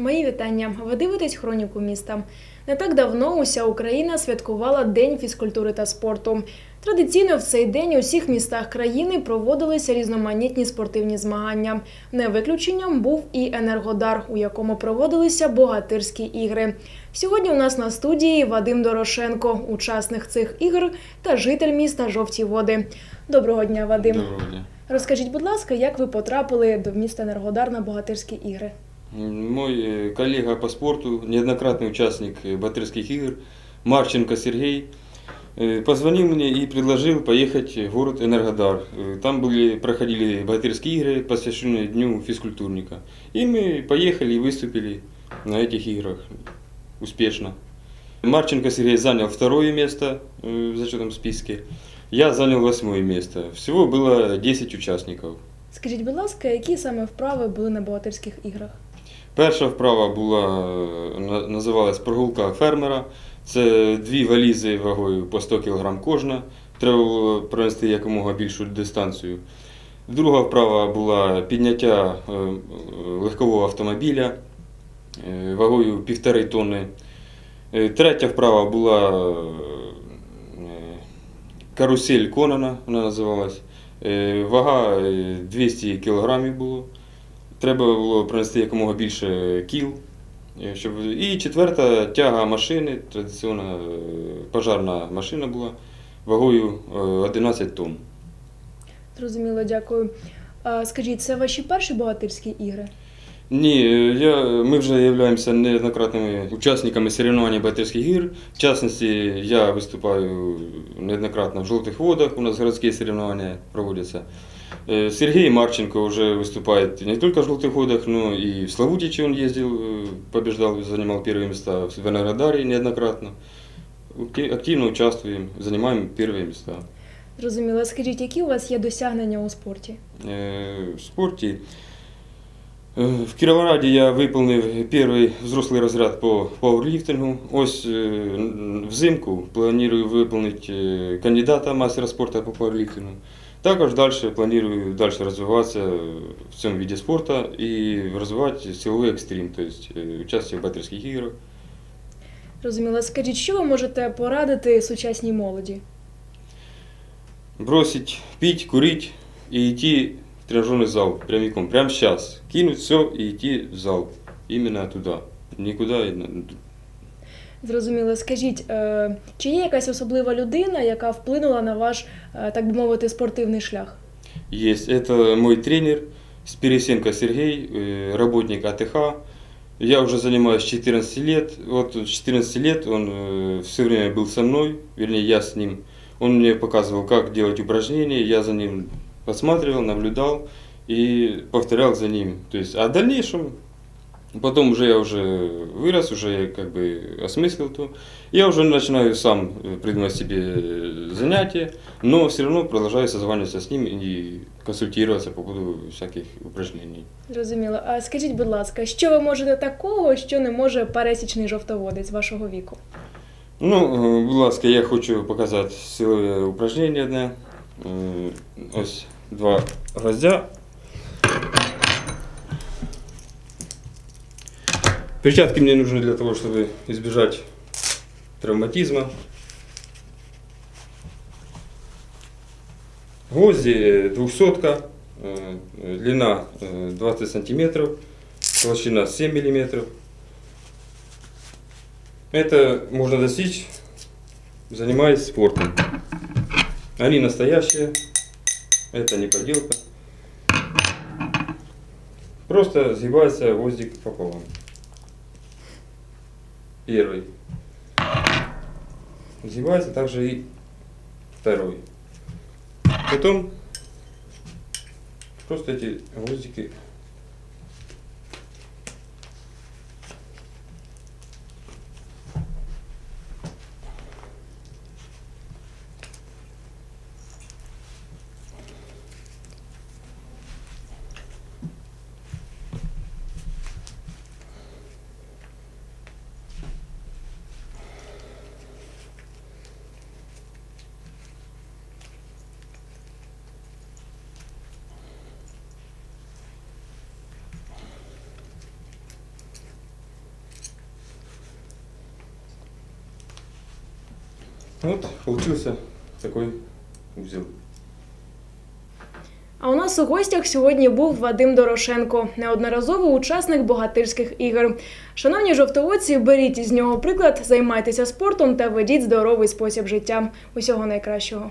Мої вітання. Ви дивитесь хроніку міста. Не так давно уся Україна святкувала День фізкультури та спорту. Традиційно в цей день у всіх містах країни проводилися різноманітні спортивні змагання. Не виключенням був і Енергодар, у якому проводилися богатирські ігри. Сьогодні у нас на студії Вадим Дорошенко, учасник цих ігор та житель міста Жовті Води. Доброго дня, Вадим. Доброго дня. Розкажіть, будь ласка, як ви потрапили до міста Енергодар на богатирські ігри? М, Мой э, коллега по спорту, неоднократный участник э, Батырских игр, Марченко Сергей, э, позвонил мне и предложил поехать в город Энергодар. Э, Там были, проходили Батырские игры, посвященные Дню физкультурника. И мы поехали и выступили на этих играх успешно. Марченко Сергей занял второе место э, в зачетном списке. Я занял восьмое место. Всего было 10 участников. Скажіть, будь ласка, які саме вправи були на богатирських іграх? Перша вправа була, е, називалась прогулка фермера. Це дві валізи вагою по 100 кг кожна. Треба було пронести якомога більшу дистанцію. Друга вправа була підняття е, легкового автомобіля е, вагою 1,5 тонни. Третя вправа була карусель Конана, вона називалась. Вага е, 200 кг було. Треба було принести якомога більше кіл. е, Щоб... І четверта тяга машини, традиційна е, пожарна машина була вагою е, 11 тонн. Зрозуміло, дякую. А, скажіть, це ваші перші богатирські ігри? Ні, е, я, ми вже являємося неоднократними учасниками соревнований Батерських гір. В частності, я виступаю неоднократно в жовтих водах, у нас городські соревнования проводяться. Э, Сергей Марченко уже выступает не только в «Желтых водах», но и в Славутиче он ездил, э, побеждал, занимал первые места, в Энергодаре неоднократно. Акти- Активно участвуем, занимаем первые места. Зрозуміло. Скажіть, які у вас є досягнення у спорті? Э, В спорте э, в Кіровограді я виповнив перший взрослий розряд по пауерліфтингу. Ось е, взимку планую виповнити е, кандидата мастера спорту по пауерліфтингу. Також далі планую далі розвиватися в цьому виді спорту і розвивати силовий екстрим, тобто е, участь в батерських іграх. Зрозуміло. Скажіть, що ви можете порадити сучасній молоді? Бросить пить, курить и идти в тренажерный зал прямиком, прямо сейчас. Кинуть все и идти в зал. Именно туда. Никуда. и на- Зрозуміло. Скажіть, е, чи є якась особлива людина, яка вплинула на ваш, е, так би мовити, спортивний шлях? Есть. Это мой тренер Спирисенко Сергей, э, работник АТХ. Я уже занимаюсь 14 лет. Вот с 14 лет он все время был со мной, вернее я с ним. Он мне показывал, как делать упражнения, я за ним посматривал, наблюдал и повторял за ним. То есть, а в дальнейшем, потом уже я уже вырос, уже я как бы осмыслил то. Я уже начинаю сам э, придумать себе э, занятия, но все равно продолжаю созваниваться с ним и консультироваться по поводу всяких упражнений. Зрозуміло. А скажіть, будь ласка, що ви можете такого, що не може пересічний жовтоводець вашого віку? Ну, е, будь ласка, я хочу показати силове упражнення одне. Е, Ось два гвоздя. Перчатки мне нужны для того, чтобы избежать травматизма. Гвозди э, двухсотка, э, э, длина э, 20 сантиметров, толщина 7 миллиметров. Это можно достичь, занимаясь спортом. Они настоящие, это не подделка. Просто сгибается гвоздик пополам. Первый. Сгибается также и второй. Потом просто эти гвоздики Вот, получился такой узел. А у нас у гостях сьогодні був Вадим Дорошенко, неодноразовий учасник богатирських ігор. Шановні жовтоводці, беріть із нього приклад, займайтеся спортом та ведіть здоровий спосіб життя. Усього найкращого.